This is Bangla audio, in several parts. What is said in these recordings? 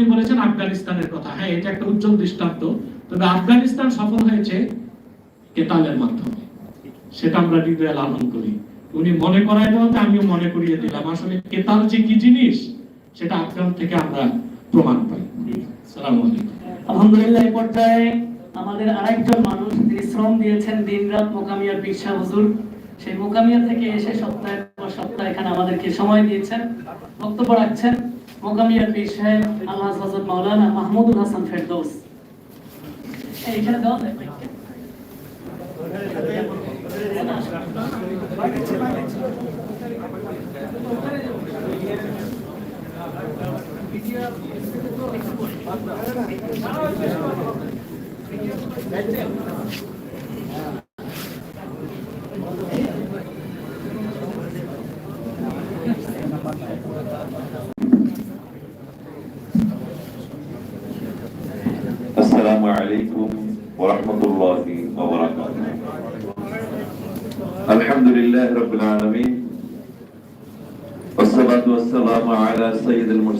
আপনি বলেছেন আফগানিস্তানের কথা। হ্যাঁ এটা একটা উজ্জ্বল দৃষ্টান্ত। তবে আফগানিস্তান সফল হয়েছে কেতালের মাধ্যমে। সেটা আমরা হৃদয়ে লালন করি। উনি মনে করাই দেওয়াতে আমিও মনে করিয়ে দিলাম। আসলে কেতাল যে কি জিনিস, সেটা আফগান থেকে আমরা প্রমাণ পাই। সালাম আলহামদুলিল্লাহ, এই পর্যায়ে আমাদের আরেকজন মানুষ, যিনি শ্রম দিয়েছেন দিনরাত মোকামিয়ার পিসা হুজুর, সেই মোকামিয়া থেকে এসে সপ্তাহের পর সপ্তাহ এখানে আমাদেরকে সময় দিয়েছেন, বক্তব্য রাখছেন। মোকামিয়ার পীর সাহেব আল্লাহ হজরত মাওলানা মাহমুদুল হাসান ফেরদৌস এইখানে দেওয়া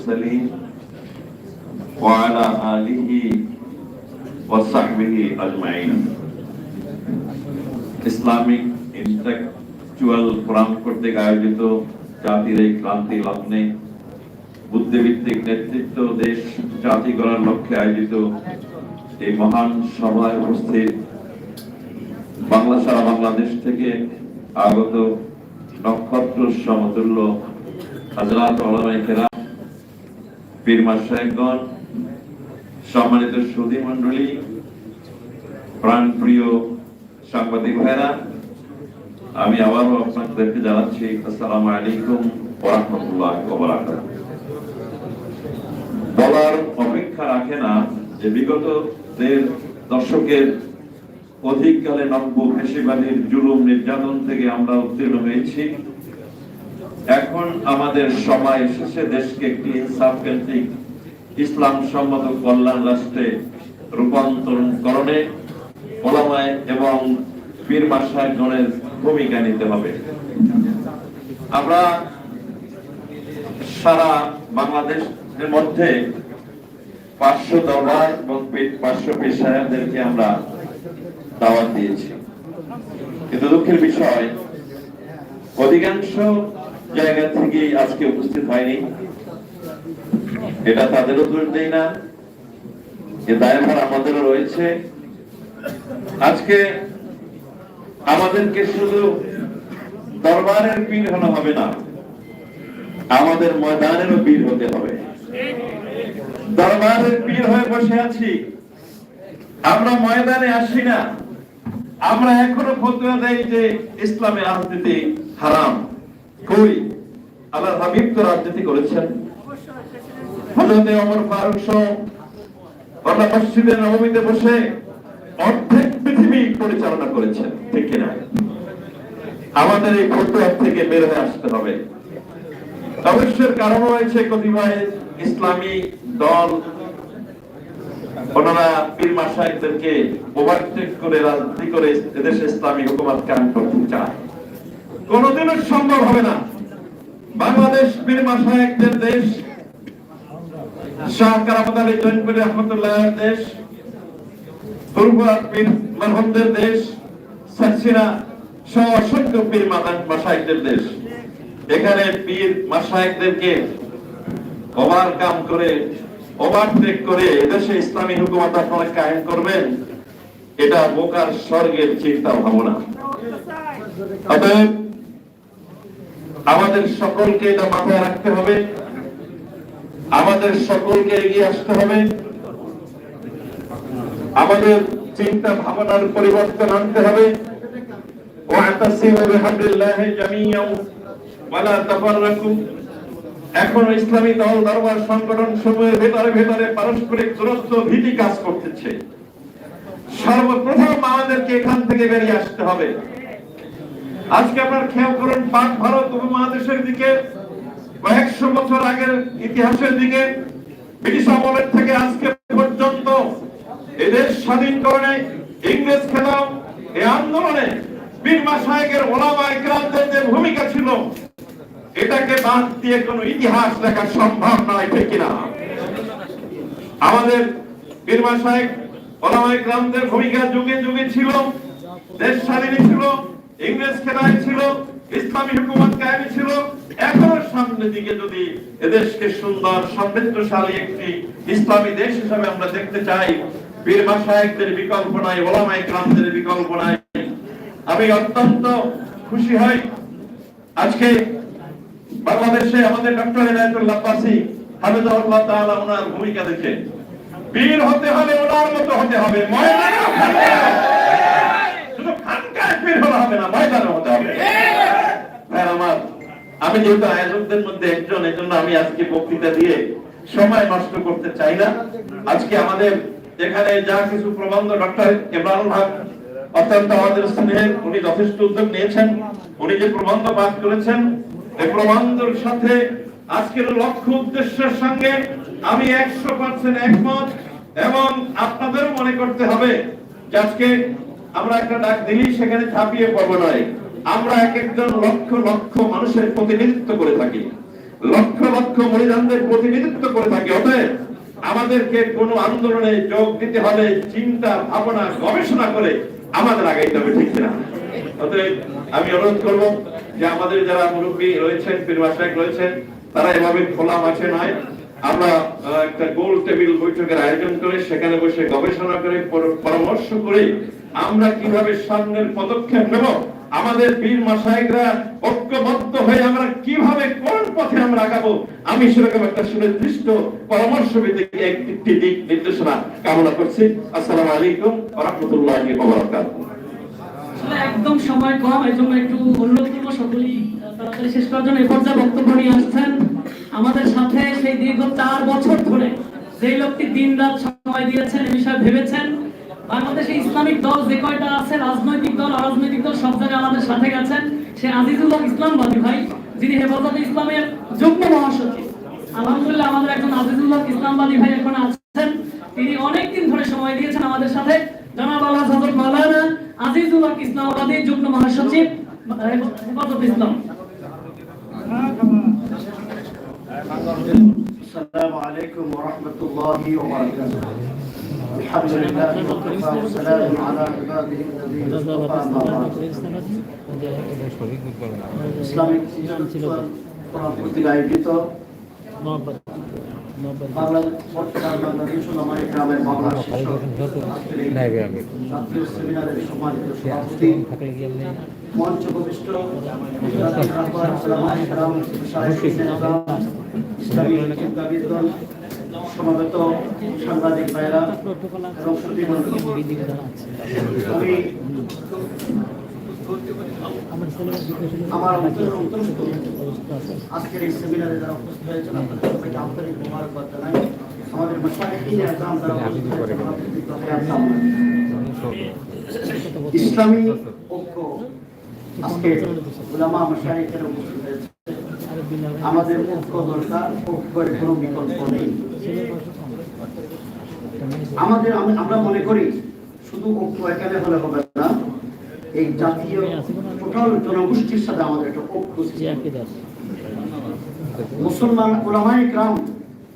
المرسلين وعلى آله وصحبه أجمعين ইসলামিক ইন্টেলেকচুয়াল ফোরাম কর্তৃক আয়োজিত জাতির এই ক্রান্তি লগ্নে বুদ্ধিভিত্তিক নেতৃত্ব দেশ জাতি গড়ার লক্ষ্যে আয়োজিত এই মহান সভায় উপস্থিত বাংলা সারা বাংলাদেশ থেকে আগত নক্ষত্র সমতুল্য হাজরাত ওলামায়ে কেরাম পীর মাসায়েকগণ সম্মানিত সুধী মণ্ডলী, প্রাণপ্রিয় সাংবাদিক ভাইরা আমি আবারও আপনাদেরকে জানাচ্ছি, আসসালামু আলাইকুম ওয়া রাহমাতুল্লাহি ওয়া বারাকাতুহু বলার অপেক্ষা রাখে না যে বিগত দেড় দশকের অধিককালে নব্য ফেসিবাদীর জুলুম নির্যাতন থেকে আমরা উত্তীর্ণ হয়েছি। এখন আমাদের সময় এসেছে দেশকে একটি ইনসাফ কেন্দ্রিক ইসলাম সম্মত কল্যাণ রাষ্ট্রে রূপান্তরণ করণে ওলামায় এবং পীর মাসায়গণের ভূমিকা নিতে হবে। আমরা সারা বাংলাদেশের মধ্যে পাঁচশো দরবার এবং পাঁচশো পেশায়ারদেরকে আমরা দাওয়াত দিয়েছি। কিন্তু দুঃখের বিষয়, অধিকাংশ জায়গা থেকেই আজকে উপস্থিত হয়নি। এটা তাদেরও দোষ দেই না, এ দায়ভার আমাদেরও রয়েছে। আজকে আমাদেরকে শুধু দরবারের পীর হলে হবে না, আমাদের ময়দানেরও বীর হতে হবে। দরবারের পীর হয়ে বসে আছি। আমরা ময়দানে আসি না। আমরা এখনও ফতোয়া দেই যে ইসলামে রাজনীতি হারাম। কই আল্লাহ হাবিব তো রাজনীতি করেছেন। হজরতে অমর ফারুক সহ মসজিদে নবমীতে বসে অর্ধেক পৃথিবী পরিচালনা করেছেন, ঠিক কিনা? আমাদের এই ফতোয়া থেকে বের হয়ে আসতে হবে। অবশ্যের কারণ রয়েছে কতিপয় ইসলামী দল। ওনারা পীর মাসায়কদেরকে ওভারটেক করে রাজনীতি করে এদেশে ইসলামী হুকুমত কায়েম করতে চায়। কোনোদিনও সম্ভব হবে না। বাংলাদেশ পীর মাসায়কদের দেশ, শাহ কারামত আলী জৈনপুরি রহমতুল্লাহ দেশ পীর মারহমদের দেশ সহ অসংখ্য পীর দেশ। এখানে পীর মাসায়কদেরকে করে ওভারটেক করে এদেশে ইসলামী হুকুমত আপনারা কায়েম করবেন, এটা বোকার স্বর্গের চিন্তা ভাবনা অতএব আমাদের সকলকে এটা মাথায় রাখতে হবে। আমাদের সকলকে এগিয়ে আসতে হবে। আমাদের চিন্তা ভাবনার পরিবর্তন আনতে হবে। এখন ইসলামী দল, দরবার, সংগঠন সমূহের ভেতরে ভেতরে পারস্পরিক দূরত্ব ভীতি কাজ করতেছে। সর্বপ্রথম আমাদেরকে এখান থেকে বেরিয়ে আসতে হবে। আজকে আপনার খেয়াল করুন, পাক ভারত উপমহাদেশের দিকে কয়েকশো বছর আগের ইতিহাসের দিকে ব্রিটিশ আমলের থেকে আজকে পর্যন্ত এদের স্বাধীনকরণে ইংরেজ খেলাও, এই আন্দোলনে বীর মাসায়েকের ওলামা ইকরামদের যে ভূমিকা ছিল, এটাকে বাদ দিয়ে কোনো ইতিহাস লেখা সম্ভব নয়, ঠিক কিনা? আমাদের বীরমা সাহেব ওলামায়ে গ্রামদের ভূমিকা যুগে যুগে ছিল, দেশ স্বাধীন ছিল ইংরেজ খেলায় ছিল, ইসলামী হুকুমত কায়েমে ছিল। এখনও সামনের দিকে যদি এদেশকে সুন্দর, সমৃদ্ধশালী একটি ইসলামী দেশ হিসাবে আমরা দেখতে চাই, বীর মাসায়েকদের বিকল্প নাই, ওলামায়ে গ্রামদের বিকল্প নাই। আমি অত্যন্ত খুশি হই আজকে বাংলাদেশে আমাদের ডক্টর এনায়তুল্লাহ পাসি হাফিজাহুল্লাহ তাআলা ওনার ভূমিকা দেখে। বীর হতে হলে ওনার মতো হতে হবে। শুধু আমার, আমি যেহেতু আয়োজকদের মধ্যে একজন, এজন্য আমি আজকে বক্তৃতা দিয়ে সময় নষ্ট করতে চাই না। আজকে আমাদের এখানে যা কিছু প্রবন্ধ, ডক্টর ইমরান হক অত্যন্ত আমাদের স্নেহের উনি যথেষ্ট উদ্যোগ নিয়েছেন। উনি যে প্রবন্ধ পাঠ করেছেন, এই প্রবন্ধের সাথে আজকের লক্ষ্য উদ্দেশ্যের সঙ্গে আমি একশো পার্সেন্ট একমত এবং আপনাদেরও মনে করতে হবে যে আজকে আমরা একটা ডাক দিলেই সেখানে ছাপিয়ে পড়ব নয়। আমরা এক একজন লক্ষ লক্ষ মানুষের প্রতিনিধিত্ব করে থাকি। লক্ষ লক্ষ মরিদানদের প্রতিনিধিত্ব করে থাকি। অতএব আমাদেরকে কোনো আন্দোলনে যোগ দিতে হলে চিন্তা, ভাবনা, গবেষণা করে আমাদের আগাইতে হবে, ঠিক না অতএব আমি অনুরোধ করব যে আমাদের যারা মুরব্বী রয়েছেন পীরবাসায় রয়েছেন, তারা এভাবে খোলা মাঠে নয়। আমরা একটা গোল টেবিল বৈঠকের আয়োজন করে সেখানে বসে গবেষণা করে পরামর্শ করে আমরা কীভাবে সামনের পদক্ষেপ নেব। আমাদের বীর মাসায়করা ঐক্যবদ্ধ হয়ে আমরা কীভাবে কোন পথে আমরা আগাবো, আমি সেরকম একটা সুনির্দিষ্ট পরামর্শ ভিত্তিক একটি দিক নির্দেশনা কামনা করছি। আসসালামু আলাইকুম রাহমাতুল্লাহি একদম সময় কম, এই জন্য একটু অনুরোধ সকলেই তাড়াতাড়ি শেষ করার জন্য এই পর্যায়ে বক্তব্য নিয়ে আসছেন, আমাদের সাথে সেই দীর্ঘ চার বছর ধরে যেই লোকটি দিন রাত সময় দিয়েছেন এই বিষয়ে ভেবেছেন, বাংলাদেশে ইসলামিক দল যে কয়টা আছে, রাজনৈতিক দল, অরাজনৈতিক দল, সব জায়গায় আমাদের সাথে গেছেন, সে আজিজুল হক ইসলামবাদী ভাই, যিনি হেফাজতে ইসলামের যুগ্ম মহাসচিব। আলহামদুলিল্লাহ আমাদের একজন আজিজুল হক ইসলামবাদী ভাই এখন আছেন, তিনি অনেকদিন ধরে সময় দিয়েছেন আমাদের সাথে। জনাব আল্লাহ মাওলানা আজিজুল হক ইসলামাবাদী যুগ্ম মহাসচিব হেফাজত ইসলাম السلام عليكم ورحمة الله وبركاته الحمد لله وكفى وسلام على عباده الذين اصطفى أما بعد ইসলামিক কোরআন কর্তৃক আয়োজিত বাংলাদেশ বর্তমান বাংলাদেশ ওলামায়ে গ্রামের বাংলা শিক্ষক আজকের এই জাতীয় সেমিনারের সম্মানিত সভাপতি মঞ্চ উপবিষ্ট জাতির রাহবার ওলামায়ে গ্রাম, শায়েখিন নেতা, ইসলামী চিন্তাবিদগণ, সমবেত সাংবাদিক ভাইরা এবং আমি আমার অন্তর্ভুক্ত আজকের এই সেমিনারে যারা উপস্থিত হয়েছেন আপনাদের সবাইকে আন্তরিক মোবারকবাদ জানাই। আমাদের। ইসলামী ঐক্য আজকে উপস্থিত হয়েছে। আমাদের ঐক্য দরকার ঐক্যের কোনো বিকল্প নেই। আমাদের আমরা মনে করি শুধু ঐক্য এখানে হলে হবে না। এই জাতীয় টোটাল জনগোষ্ঠীর সাথে আমাদের একটা ঐক্য হবে। মুসলমান ওলামাই গ্রাম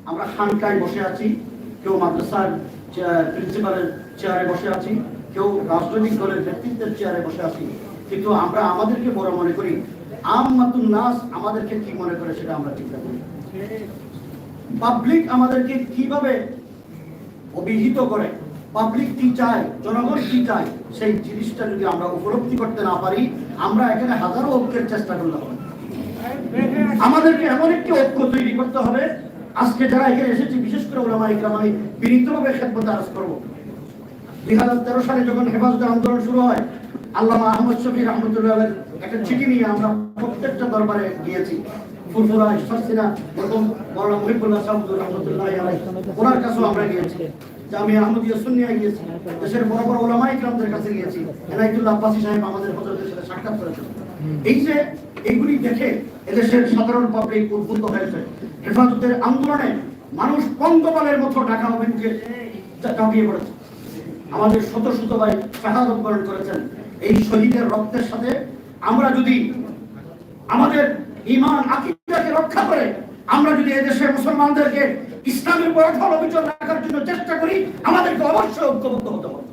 আমরা খানকায় বসে আছি কেউ মাদ্রাসার প্রিন্সিপালের চেয়ারে বসে আছি কেউ রাজনৈতিক দলের ব্যক্তিত্বের চেয়ারে বসে আছি। কিন্তু আমরা আমাদেরকে বড় মনে করি আম মাতুন নাস আমাদেরকে কি মনে করে সেটা আমরা চিন্তা করি। পাবলিক আমাদেরকে কীভাবে অভিহিত করে পাবলিক কি চায়, জনগণ কি চায়, সেই জিনিসটা যদি আমরা উপলব্ধি করতে না পারি, আমরা এখানে হাজারো ঐক্যের চেষ্টা করলে হবে। আমাদেরকে এমন একটি ঐক্য তৈরি করতে হবে, আজকে যারা এখানে এসেছি, বিশেষ করে ওলামা ইকরাম আমি বিনীতভাবে খেদমত আরজ করব। দুই হাজার তেরো সালে যখন হেফাজতের আন্দোলন শুরু হয়, আল্লামা আহমদ শফি রহমতুল্লাহ একটা চিঠি নিয়ে আমরা প্রত্যেকটা দরবারে গিয়েছি। ফুরফুরা ইসফাসিনা এরকম মৌলানা মুহিবুল্লাহ সাহুদুর রহমতুল্লাহ ওনার কাছেও আমরা গিয়েছি। যে আমি সুন্নিয়া গিয়েছি, দেশের বড় বড় ওলামা ইকরামদের কাছে গিয়েছি, এনায়তুল্লাহ আব্বাসী সাহেব আমাদের হজরতের সাথে সাক্ষাৎ করেছেন। এই যে এইগুলি দেখে এদেশের সাধারণ পাবলিক উদ্বুদ্ধ হয়েছে। হেফাজতের আন্দোলনে মানুষ পঙ্গপালের মতো ঢাকা অভিমুখে ঝাঁপিয়ে পড়েছে। আমাদের শত শত ভাই শাহাদত বরণ করেছেন। এই শহীদের রক্তের সাথে আমরা যদি আমাদের ইমান আকিদাকে রক্ষা করে আমরা যদি এদেশে মুসলমানদেরকে ইসলামের অটল অবিচল রাখার জন্য চেষ্টা করি, আমাদেরকে অবশ্যই ঐক্যবদ্ধ হতে হবে।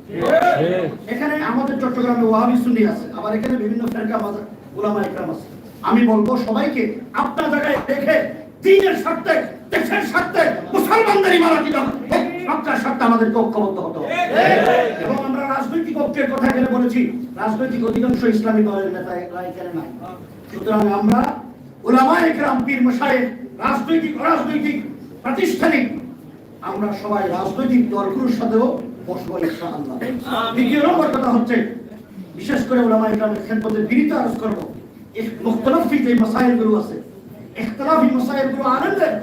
এখানে আমাদের চট্টগ্রামে ওয়াহাবি সুন্নি আছে, আবার এখানে বিভিন্ন ফেরকা মাজার, উলামা ইকরাম আছে। আমি বলব, সবাইকে আপনার জায়গায় দেখে দিনের স্বার্থে, দেশের স্বার্থে মারা দিল আপনার স্বার্থে আমাদেরকে ঐক্যবদ্ধ হতে হবে। এবং আমরা রাজনৈতিক ঐক্যের কথা এখানে বলেছি, রাজনৈতিক অধিকাংশ ইসলামী দলের নেতা এখানে নাই। সুতরাং আমরা উলামা ইকরাম পীর মশাইখ রাজনৈতিক অরাজনৈতিক প্রাতিষ্ঠানিক আমরা সবাই রাজনৈতিক দলগুলোর সাথেও বসবো ইনশাআল্লাহ। দ্বিতীয় নম্বর কথা হচ্ছে বিশেষ করে ওলামা ইকরামের খেদমতে বিনীত আরজ করব এই যে মাসাইলগুলো আছে ইখতলাফি মাসাইলগুলো আনন্দের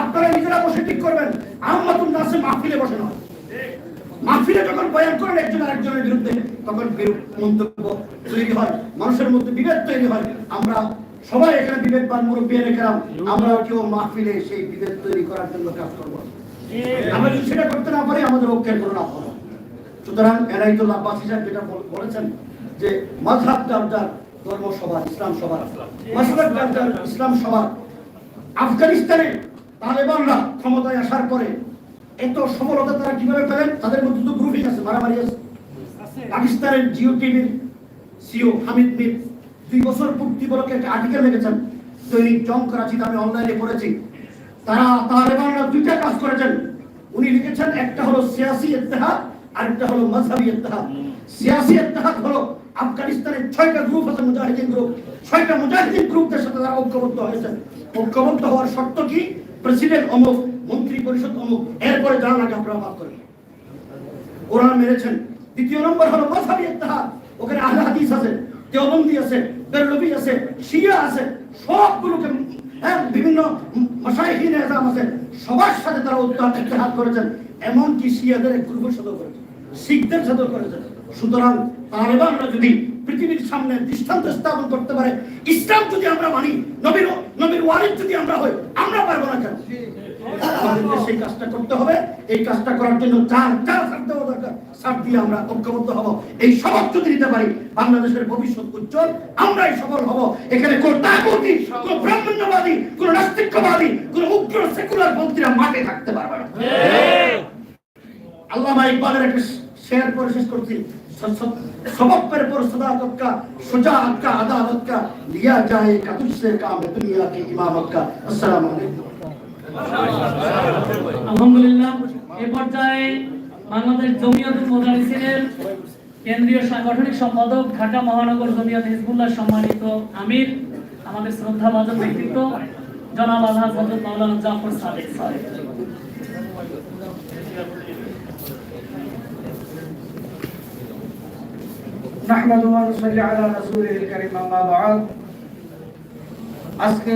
আপনারা নিজেরা বসে ঠিক করবেন আহমদুল নাসে মাহফিলে বসে নয়। মাহফিলে যখন বয়ান করেন একজন আরেকজনের বিরুদ্ধে তখন মন্তব্য তৈরি হয় মানুষের মধ্যে বিভেদ তৈরি হয়। আমরা সবাই এখানে বিবেকবান মুরব্বী রেখেলাম আমরা কেউ মাহফিলে সেই বিভেদ তৈরি করার জন্য কাজ করব। আমরা যদি সেটা করতে না পারি, আমাদের ঐক্যের কোনো লাভ হবে। সুতরাং এনাইতুল্লাহ আব্বাসী সাহেব যেটা বলেছেন যে মাঝহাব যার ধর্ম সবার ইসলাম সবার মাসলাক ইসলাম সবার আফগানিস্তানে তালেবানরা ক্ষমতায় আসার পরে এত সফলতা তারা কীভাবে পেলেন? তাদের মধ্যে তো গ্রুপিং আছে, মারামারি আছে। পাকিস্তানের জিও টিভির সিও হামিদ মির দুই বছর পূর্তি উপলক্ষে একটা আর্টিকেল লিখেছেন, দৈনিক জং করাচিতে আমি অনলাইনে পড়েছি। তারা তালেবানরা দুইটা কাজ করেছেন। উনি লিখেছেন, একটা হলো সিয়াসি ইত্তেহাদ আর একটা হলো মাযহাবি ইত্তেহাদ। সিয়াসি ইত্তেহাদ হলো আফগানিস্তানের ছয়টা গ্রুপ আছে, মুজাহিদিন গ্রুপ ছয়টা মুজাহিদিন গ্রুপদের সাথে তারা ঐক্যবদ্ধ হয়েছেন ঐক্যবদ্ধ হওয়ার শর্ত কি? প্রেসিডেন্ট অমুক, মন্ত্রী পরিষদ অমুক। এরপরে যারা লাগে আপনারা বাদ করেন। কোরআন মেরেছেন। দ্বিতীয় নম্বর হলো মাযহাবি ইত্তেহাদ। ওখানে আহলে হাদিস আছে, দেওবন্দি আছে আছে, শিয়া আছে, সবগুলোকে হ্যাঁ বিভিন্ন মাশাইখিন এজাম আছে, সবার সাথে তারা করেছেন। এমনকি শিয়াদের এক গ্রুপের সাথেও করেছেন। শিখদের সাথেও করেছেন। সুতরাং তালেবানরা যদি পৃথিবীর সামনে দৃষ্টান্ত স্থাপন করতে পারে, ইসলাম যদি আমরা মানি, নবীর নবীর ওয়ারিদ যদি আমরা হই, আমরা পারব না কেন? আমাদেরকে সেই কাজটা করতে হবে এই কাজটা করার জন্য চার চার সার দেওয়া দরকার সার দিয়ে আমরা ঐক্যবদ্ধ হব এই সবক যদি নিতে পারি বাংলাদেশের ভবিষ্যৎ উজ্জ্বল আমরাই সফল হব এখানে কোন তাগুতি কোন ব্রাহ্মণ্যবাদী কোন নাস্তিক্যবাদী কোন উগ্র সেকুলার পন্থীরা মাঠে থাকতে পারবে না আল্লামা ইকবালের একটা শেয়ার করে শেষ করছি सबक पर पर सदाकत का शुजाअत का अदालत का लिया जाएगा तुझसे काम है दुनिया की इमामत का अस्सलाम वालेकुम আলহামদুলিল্লাহ এ পর্যায়ে বাংলাদেশ জমিয়তুল মোদারিসিনের কেন্দ্রীয় সাংগঠনিক সম্পাদক ঢাকা মহানগর জমিয়ত হিজবুল্লাহ সম্মানিত আমির আমাদের শ্রদ্ধাভাজন ব্যক্তিত্ব জনাব আলহাজ হজরত মাওলানা জাফর সাদেক সাহেব نحمد ونصلي على رسوله الكريم أما بعد আজকে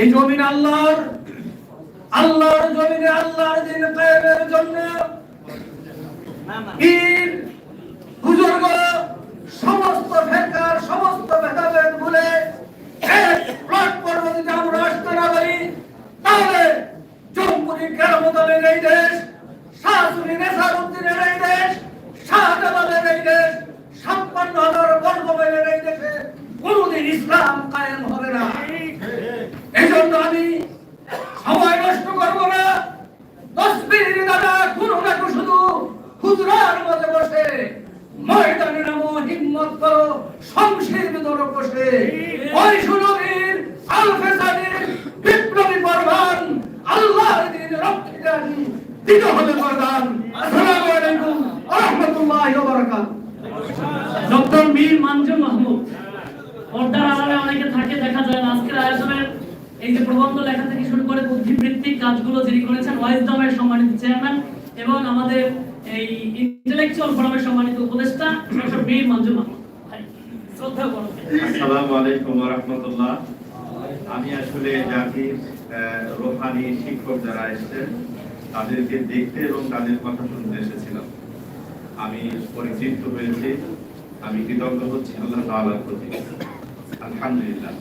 এই জমিন আল্লাহর আল্লাহর জমিনে আল্লাহর দিন কায়েমের জন্য সমস্ত ফেরকার, সমস্ত ভেদাভেদ ভুলে এক যদি আমরা আসতে না পারি, তাহলে এই দেশ শাহসুরি নেসারুদ্দিনের এই দেশ, শাহজালালের এই দেশ এই দেশে কোনদিন ইসলাম কায়েম হবে না। এই জন্য আমি সময় নষ্ট করব না। তসবির দাদা কোনো না শুধু। হুজরার মধ্যে বসে, ময়দানে নামো, হিম্মত করো শমশির ভিতরে বসে। ওই সুনবীর আলফেসানির বিপ্লবী পরবান আল্লাহর দিন রক্ষিত আনি দিতে হবে প্রদান আসসালামু আলাইকুম ওয়া রাহমাতুল্লাহি ওয়া বারাকাতুহু ডক্টর মীর মানজুর মাহমুদ। পর্দার আড়ালে অনেকে থাকে, দেখা যায় আজকের আয়োজনের এই যে প্রবন্ধ লেখা থেকে শুরু করে বুদ্ধিবৃত্তিক কাজগুলো যিনি করেছেন ওয়াইজডমের সম্মানিত চেয়ারম্যান এবং আমাদের এই ইন্টেলেকচুয়াল ফোরামের সম্মানিত উপদেষ্টা ডক্টর করো আসসালামু আলাইকুম ওয়া রাহমাতুল্লাহ। আমি আসলে জাতির রোহানি শিক্ষক যারা এসেছেন, তাদেরকে দেখতে এবং তাদের কথা শুনতে এসেছিলাম। আমি পরিতৃপ্ত হয়েছি, আমি কৃতজ্ঞ হচ্ছি, আল্লাহ তাআলার প্রতি। আলহামদুলিল্লাহ।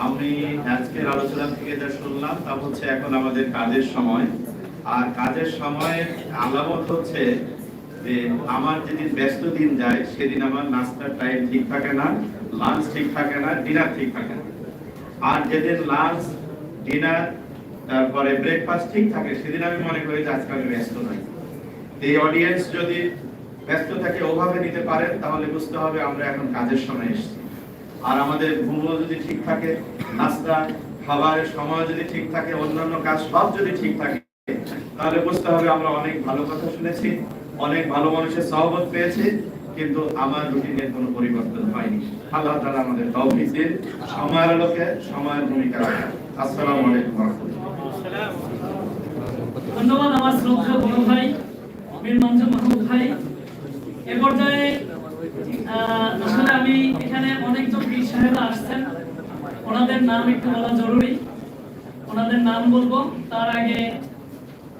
আমি আজকের আলোচনা থেকে যা শুনলাম তা হচ্ছে এখন আমাদের কাজের সময়। আর কাজের সময়ের আলামত হচ্ছে যে আমার যেদিন ব্যস্ত দিন যায়, সেদিন আমার নাস্তার টাইম ঠিক থাকে না লাঞ্চ ঠিক থাকে না ডিনার ঠিক থাকে না। আর যেদিন লাঞ্চ ডিনার তারপরে ব্রেকফাস্ট ঠিক থাকে, সেদিন আমি মনে করি যে আজকে আমি ব্যস্ত নই। এই অডিয়েন্স যদি ব্যস্ত থাকে, ওভাবে নিতে পারেন, তাহলে বুঝতে হবে আমরা এখন কাজের সময় এসেছি। আর আমাদের ঘুমও যদি ঠিক থাকে, নাস্তা, খাবারের সময় যদি ঠিক থাকে, অন্যান্য কাজ সব যদি ঠিক থাকে, তাহলে বুঝতে হবে আমরা অনেক ভালো কথা শুনেছি, অনেক ভালো মানুষের সহবত পেয়েছি, কিন্তু আমার রুটিনের কোনো পরিবর্তন হয়নি। আল্লাহ তাআলা আমাদের তৌফিক দিন। সময়ের আলোকে সময়ের ভূমিকা রাখেন। আসসালামু আলাইকুম ধন্যবাদ আমার শ্রদ্ধেয় বড় ভাই বীর মঞ্জু মাহমুদ ভাই। এ পর্যায়ে আসলে আমি এখানে অনেকজন বীর সাহেবরা আসছেন। ওনাদের নাম একটু বলা জরুরি। ওনাদের নাম বলব। তার আগে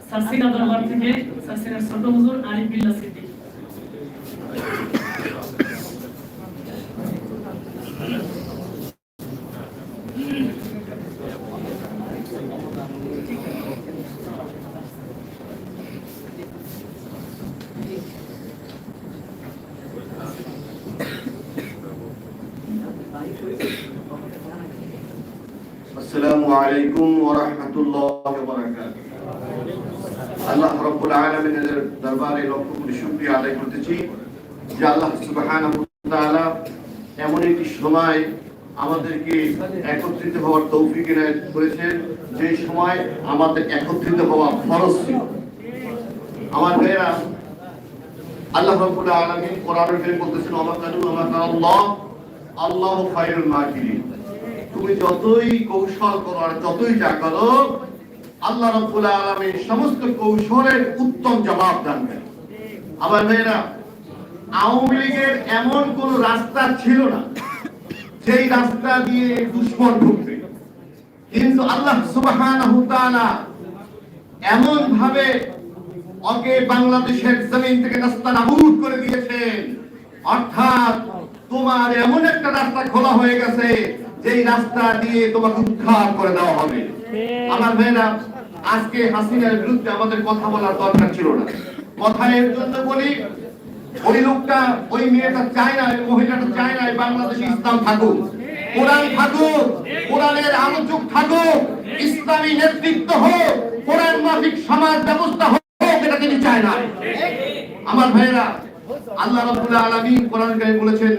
সাসিনা দরবার থেকে সাসিনার ছোট হুজুর আরিফ বিল্লাহ সিদ্দিক আসসালামু আলাইকুম ওয়া রাহমাতুল্লাহি ওয়া বারাকাতুহু আল্লাহ রাব্বুল আলামিনের দরবারে লক্ষ কোটি শুকরিয়া আদায় করতেছি যে আল্লাহ তাআলা এমন একটি সময় আমাদেরকে একত্রিত হওয়ার তৌফিক এনায়েত করেছেন, যে সময় আমাদের একত্রিত হওয়া ফরজ ছিল। আমার ভাইয়েরা, আল্লাহ রাব্বুল আলামিন কোরআনের ভিতরে বলতেছেন, ওয়া কানু ওয়া আল্লাহ, আল্লাহু খায়রুল মাকিরিন। তুমি যতই কৌশল করো আর যতই যা করো, আল্লাহ রাব্বুল আলামিন সমস্ত কৌশলের উত্তম জবাব দান করেন। আমার মেয়েরা, আওয়ামী লীগের এমন কোন রাস্তা ছিল না, যেই রাস্তা দিয়ে দুশ্মন ঢুকবে। কিন্তু আল্লাহ তাআলা এমন ভাবে ওকে বাংলাদেশের জমিন থেকে রাস্তা নাবুদ করে দিয়েছেন। অর্থাৎ তোমার এমন একটা রাস্তা খোলা হয়ে গেছে, যেই রাস্তা দিয়ে তোমাকে উদ্ধার করে দেওয়া হবে। আমার ভাইরা আজকে হাসিনার বিরুদ্ধে আমাদের কথা বলার দরকার ছিল না। কথা এর জন্য বলি, ওই লোকটা, ওই মেয়েটা চায় না মহিলাটা চায় না বাংলাদেশে ইসলাম থাকুক। কোরআন থাকুক, কোরআনের আলোচক থাকুক, ইসলামী নেতৃত্ব হোক, কোরআন মাফিক সমাজ ব্যবস্থা হোক, এটা তিনি চায় না। আমার ভাইয়েরা, আল্লাহ রাব্বুল আলামিন কোরআন কারিমে বলেছেন,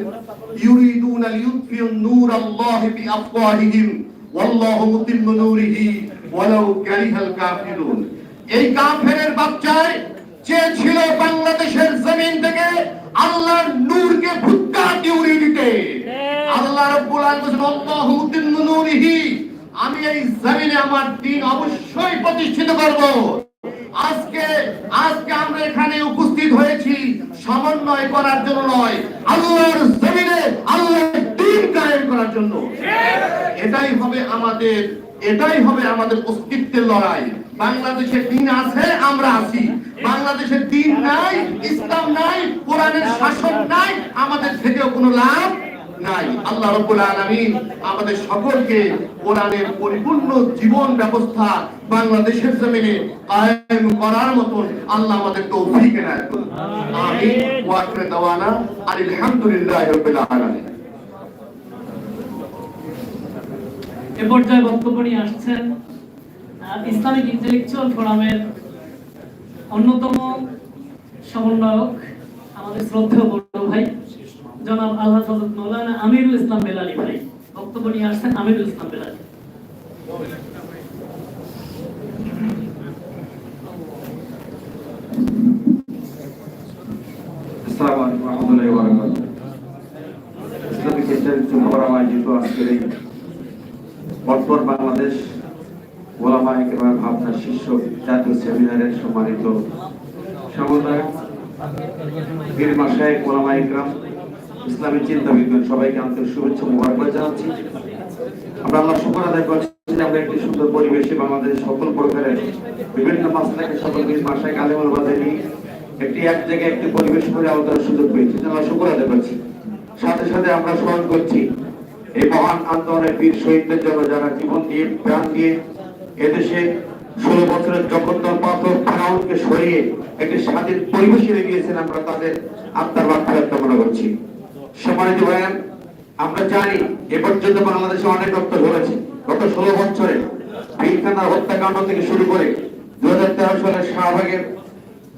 ইউরিদুনা লিইউতফিউ নূরাল্লাহি বিআফওয়াহিহিম, ওয়াল্লাহু মুতিম্মু নূরিহি, ওয়ালাউ কারিহাল কাফিরুন। এই কাফেরের বাচ্চায় চেয়েছিল বাংলাদেশের জমিন থেকে আল্লাহর নূরকে ভুক্কা উড়িয়ে দিতে। আল্লাহ রাব্বুল আলামিন আল্লাহু নূরিহি। আমি এই জমিনে আমার দিন অবশ্যই প্রতিষ্ঠিত করব। আজকে আজকে আমরা এখানে উপস্থিত হয়েছি সমন্বয় করার জন্য নয় আল্লাহর জমিনে আল্লাহর দিন কায়েম করার জন্য। এটাই হবে আমাদের এটাই হবে আমাদের অস্তিত্বের লড়াই। বাংলাদেশে দিন আছে, আমরা আছি। বাংলাদেশের দিন নাই, ইসলাম নাই, কোরআনের শাসন নাই, আমাদের থেকেও কোনো লাভ নাই। আল্লাহ রাব্বুল আলামিন আমাদের সকলকে কোরআনের পরিপূর্ণ জীবন ব্যবস্থা বাংলাদেশের জমিনে কায়েম করার মতন আল্লাহ আমাদের তৌফিক এনায়েত করুন। আমিন। ওয়া আখিরু দাওয়ানা আলহামদুলিল্লাহি রাব্বিল আলামিন। এ পর্যায়ে বক্তব্য নিয়ে আসছেন ইসলামিক ইন্টেলেকচুয়াল ফোরামের অন্যতম সমন্বয়ক, আমাদের শ্রদ্ধেয় বড় ভাই, জনাব আল্লাহ হযরত মাওলানা আমিরুল ইসলাম বেলালি ভাই। বক্তব্য নিয়ে আসছেন আমিরুল ইসলাম বেলালি। বাংলাদেশ ভাবনা শীর্ষ জাতীয় সেমিনারের সম্মানিত ইসলামী চিন্তাবিদ সবাইকে আন্তরিক শুভেচ্ছা মোবারক জানাচ্ছি। আমরা আল্লাহ শুকর আদায় করছি আমরা একটি সুন্দর পরিবেশে বাংলাদেশের সকল প্রকারের বিভিন্ন মাসলাকে সকল নিজ ভাষায় কালেমাল বাদে একটি এক জায়গায় একটি পরিবেশ করে আলোচনার সুযোগ পেয়েছি আমরা শুকর আদায় করছি। সাথে সাথে আমরা স্মরণ করছি এই মহান আন্দোলনের বীর শহীদদের জন্য যারা জীবন দিয়ে প্রাণ দিয়ে এদেশে ষোলো বছরের জগদ্দল পাথর ফেরাউনকে সরিয়ে একটি স্বাধীন পরিবেশে রেখেছেন আমরা তাদের আত্মার বার্তা কামনা করছি। সম্মানিত ভাইয়ান আমরা জানি এ পর্যন্ত বাংলাদেশে অনেক রক্ত ঝরেছে। গত ষোলো বছরে পিলখানার হত্যাকাণ্ড থেকে শুরু করে দু হাজার তেরো সালের শাহবাগের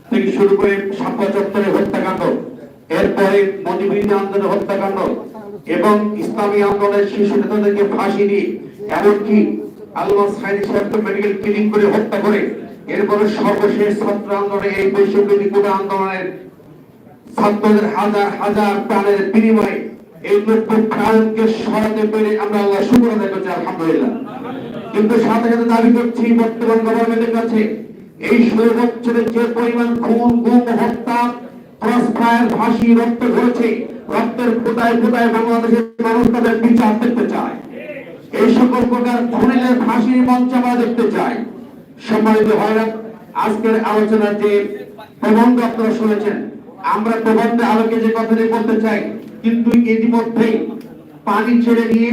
থেকে শুরু করে সাম্পা চত্বরের হত্যাকাণ্ড, এরপরে মজিবিরী আন্দোলনের হত্যাকাণ্ড এবং ইসলামী আন্দোলনের শিশু নেতাদেরকে ফাঁসি দিয়ে এমনকি আলমা সাইনি সাহেবকে মেডিকেল ক্লিনিক করে হত্যা করে। এরপরে সর্বশেষ ছাত্র আন্দোলনে এই কোটা আন্দোলনের ছাত্রদের হাজার হাজার প্রাণের বিনিময়ে এই প্রাণকে সরাতে পেরে আমরা আল্লাহ আদায় করছি, আলহামদুলিল্লাহ। কিন্তু সাথে সাথে দাবি করছি, বর্তমান গভর্নমেন্টের কাছে এই যে পরিমাণ খুন, গুম, হত্যা ক্রস ফাঁসি, রক্ত ঝরেছে, রক্তের ফোটায় ফোটায় বাংলাদেশের মানুষ তাদের বিচার দেখতে চায়। এই সকল প্রকার খুনের ফাঁসির মঞ্চ দেখতে চাই। সম্মানিত ভাইরা, আজকের আলোচনার যে প্রবন্ধ আপনারা শুনেছেন, আমরা প্রবন্ধে আলোকে যে কথাটি বলতে চাই, কিন্তু ইতিমধ্যেই পানি ছেড়ে দিয়ে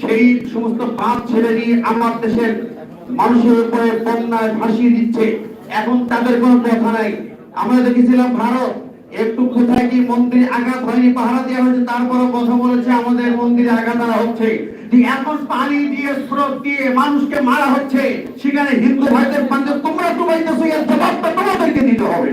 সেই সমস্ত বাঁধ ছেড়ে দিয়ে আমার দেশের মানুষের উপরে বন্যায় ভাসিয়ে দিচ্ছে। এখন তাদের কোনো কথা নাই। আমরা দেখেছিলাম ভারত, একটু কোথায় কি মন্দিরে আঘাত হয়নি, পাহারা দেওয়া হয়েছে তারপরে কথা বলেছে, আমাদের মন্দিরে আঘাত আনা হচ্ছে। এখন পানি দিয়ে স্রোত দিয়ে মানুষকে মারা হচ্ছে, সেখানে হিন্দু ভাইদের পাঞ্জে তোমরা ডুবাইতেছো, এর জবাবটা তোমাদেরকে দিতে হবে।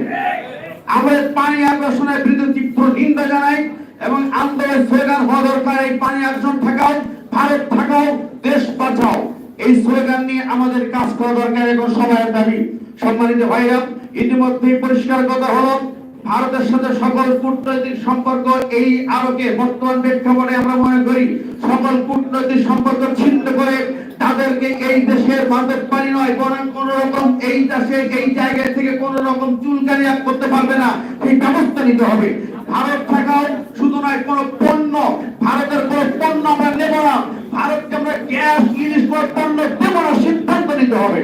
আমাদের পানি আকর্ষণের বিরুদ্ধে তীব্র নিন্দা জানাই এবং আন্দোলনের স্লোগান হওয়া দরকার, এই পানি আকর্ষণ ঠেকাও, ভারত ঠেকাও, দেশ বাঁচাও। এই স্লোগান নিয়ে আমাদের কাজ করা দরকার এবং সবাইয়ের দাবি। সম্মানিত ভাইরা ইতিমধ্যে পরিষ্কার কথা হলো ভারতের সাথে সকল কূটনৈতিক সম্পর্ক এই আলোকে বর্তমান প্রেক্ষাপটে আমরা মনে করি সকল কূটনৈতিক সম্পর্ক ছিন্ন করে তাদেরকে এই দেশের মাঝের পানি নয় বরং কোন রকম এই দেশে এই জায়গা থেকে কোন রকম চুলকানি করতে পারবে না। সেই ব্যবস্থা নিতে হবে। ভারত থাকাও শুধু নয় কোন পণ্য ভারতের কোন পণ্য আমরা নেব না। ভারতকে আমরা গ্যাস ইলিশ কোন পণ্য দেব না সিদ্ধান্ত নিতে হবে।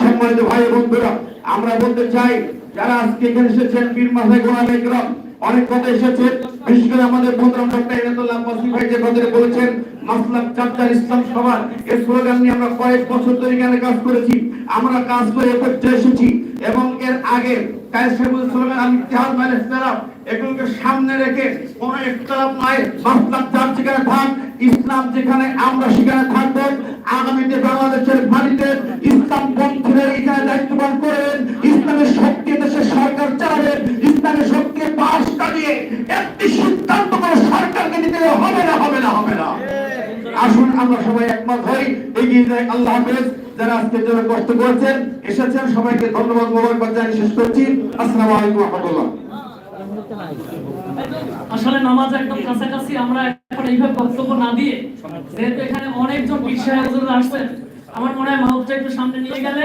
সম্মানিত ভাই বন্ধুরা আমরা বলতে চাই যারা আজকে এখানে এসেছেন, বীর মাথায় গোলাম একরাম অনেক কথা এসেছে। বিশেষ করে আমাদের বন্ধুরা ডক্টর ইনাতুল্লাহ মাসুদ ভাই যে কথাটা বলেছেন, মাসলাম চাচার ইসলাম সবার। এই স্লোগান নিয়ে আমরা কয়েক বছর ধরে এখানে কাজ করেছি। আমরা কাজ করে এফেক্টে এসেছি। এবং আগে ইসলাম যেখানে আমরা সেখানে থাকব, আগামীতে বাংলাদেশের ইসলাম এখানে ইসলামের শক্তি দেশের সরকার চালাবেন ইসলামের শক্তি পাশ কাটিয়ে একটি সিদ্ধান্ত করে সরকারকে হবে না হবে না হবে না। আসুন, আমরা সবাই একমত হই, এগিয়ে যাই, আল্লাহ হাফেজ। যারা আজকের জন্য কষ্ট করেছেন, এসেছেন, সবাইকে ধন্যবাদ, মোবারকবাদ জানিয়ে শেষ করছি। আসসালামু আলাইকুম রহমতুল্লাহ। আসলে নামাজ একদম কাছাকাছি, আমরা এখন এইভাবে বক্তব্য না দিয়ে, যেহেতু এখানে অনেকজন বিশ্বাস আসছেন, আমার মনে হয় মাউথটা একটু সামনে নিয়ে গেলে